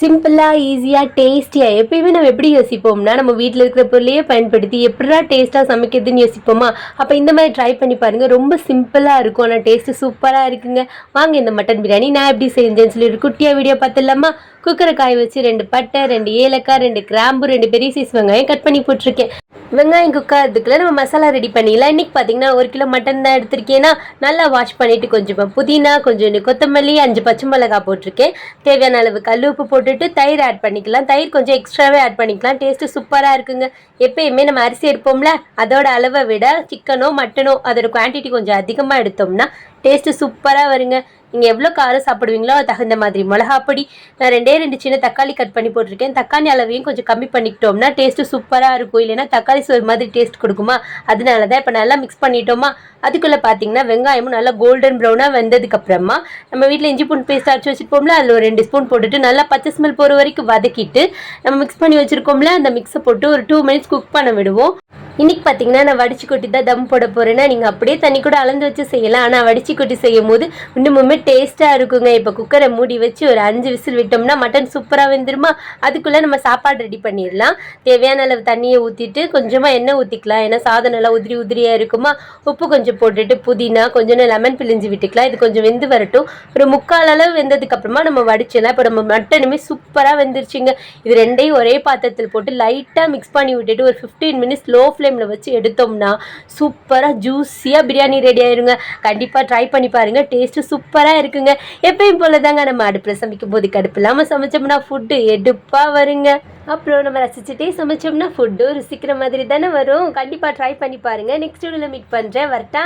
சிம்பிளாக ஈஸியாக டேஸ்டியாக எப்பயுமே நம்ம எப்படி யோசிப்போம்னா நம்ம வீட்டில் இருக்கிற பொருளையே பயன்படுத்தி எப்படா டேஸ்ட்டாக சமைக்கிறதுன்னு யோசிப்போமா? அப்போ இந்த மாதிரி ட்ரை பண்ணி பாருங்கள் ரொம்ப சிம்பிளாக இருக்கும். ஆனால் டேஸ்ட்டு சூப்பராக இருக்குங்க. வாங்க இந்த மட்டன் பிரியாணி நான் எப்படி செஞ்சேன்னு சொல்லி ஒரு குட்டியாக வீடியோ பார்த்துடலாமா? குக்கரை காய வச்சு ரெண்டு பட்டை ரெண்டு ஏலக்காய் ரெண்டு கிராம்பு ரெண்டு பெரிய சைஸ் வெங்காயம் கட் பண்ணி போட்டிருக்கேன். வெங்காயம் குக்காகிறதுக்குள்ள நம்ம மசாலா ரெடி பண்ணிடலாம். இன்னைக்கு பார்த்தீங்கன்னா ஒரு கிலோ மட்டன் தான் எடுத்திருக்கேன்னா நல்லா வாஷ் பண்ணிட்டு கொஞ்சம் புதினா கொஞ்சம் கொத்தமல்லி அஞ்சு பச்சை மிளகாய் போட்டிருக்கேன். தேவையான அளவு கல் உப்பு போட்டுட்டு தயிர் ஆட் பண்ணிக்கலாம். தயிர் கொஞ்சம் எக்ஸ்ட்ராவே ஆட் பண்ணிக்கலாம். டேஸ்ட்டு சூப்பராக இருக்குங்க. எப்பயுமே நம்ம அரிசி எடுப்போம்ல அதோட அளவை விட சிக்கனோ மட்டனோ அதோட குவான்டிட்டி கொஞ்சம் அதிகமாக எடுத்தோம்னா டேஸ்ட்டு சூப்பராக வருங்க. நீங்கள் எவ்வளோ காரம் சாப்பிடுவீங்களோ அது தகுந்த மாதிரி. மிளகாப்பொடி நான் ரெண்டே ரெண்டு சின்ன தக்காளி கட் பண்ணி போட்டிருக்கேன். தக்காளி அளவையும் கொஞ்சம் கம்மி பண்ணிக்கிட்டோம்னா டேஸ்ட்டு சூப்பராக இருக்கும். இல்லைன்னா தக்காளி சோறு மாதிரி டேஸ்ட் கொடுக்குமா? அதனால தான் இப்போ நல்லா மிக்ஸ் பண்ணிட்டோமா? அதுக்குள்ளே பார்த்தீங்கன்னா வெங்காயமும் நல்லா கோல்டன் ப்ரௌனாக வெந்ததுக்கப்புறமா நம்ம வீட்டில் இஞ்சி பூண்டு பேஸ்ட் அரைச்சி வச்சுருப்போம்ல அதில் ஒரு ரெண்டு ஸ்பூன் போட்டுட்டு நல்லா பச்சை ஸ்மெல் போகிற வரைக்கும் வதக்கிட்டு நம்ம மிக்ஸ் பண்ணி வச்சுருக்கோம்ல அந்த மிக்ஸை போட்டு ஒரு டூ மினிட்ஸ் குக் பண்ண விடுவோம். இன்னைக்கு பார்த்தீங்கன்னா நான் வடிச்சு கொட்டி தான் தம் போட போகிறேன்னா நீங்கள் அப்படியே தண்ணி கூட அளந்து வச்சு செய்யலாம். ஆனால் வடிச்சு கொட்டி செய்யும் போது இன்னுமுமே டேஸ்ட்டாக இருக்குங்க. இப்போ குக்கரை மூடி வச்சு ஒரு அஞ்சு விசில் விட்டோம்னா மட்டன் சூப்பராக வெந்துருமா? அதுக்குள்ளே நம்ம சாப்பாடு ரெடி பண்ணிடலாம். தேவையான அளவு தண்ணியை ஊற்றிட்டு கொஞ்சமாக எண்ணெய் ஊற்றிக்கலாம் ஏன்னா சாதம் நல்லா உதிரி உதிரியாக இருக்குமா? உப்பு கொஞ்சம் போட்டுட்டு புதினா கொஞ்சம் லெமன் பிழிஞ்சு விட்டுக்கலாம். இது கொஞ்சம் வெந்து வரட்டும். ஒரு முக்கால் அளவு வெந்ததுக்கப்புறமா நம்ம வடிச்சிடலாம். இப்போ நம்ம மட்டனுமே சூப்பராக வெந்துருச்சுங்க. இது ரெண்டையும் ஒரே பாத்திரத்தில் போட்டு லைட்டாக மிக்ஸ் பண்ணி விட்டுட்டு ஒரு ஃபிஃப்டீன் மினிட்ஸ் லோ ஃப்ளேமில் வச்சு எடுத்தோம்னா சூப்பராக ஜூஸியாக பிரியாணி ரெடி ஆயிருங்க. கண்டிப்பாக ட்ரை பண்ணி பாருங்கள் டேஸ்ட்டு சூப்பராக இருக்குங்க. எப்பயும் போல தாங்க நம்ம அடுப்பில் சமைக்கும் போது கடுப்பு இல்லாமல் சமைச்சோம்னா ஃபுட்டு எடுப்பாக வருங்க. அப்புறம் நம்ம ரசிச்சுட்டே சமைச்சோம்னா ஃபுட்டு ருசிக்கிற மாதிரி தானே வரும். கண்டிப்பாக ட்ரை பண்ணி பாருங்கள் நெக்ஸ்ட் வீடியோவில் மீட் பண்ணுறேன் வரட்டா?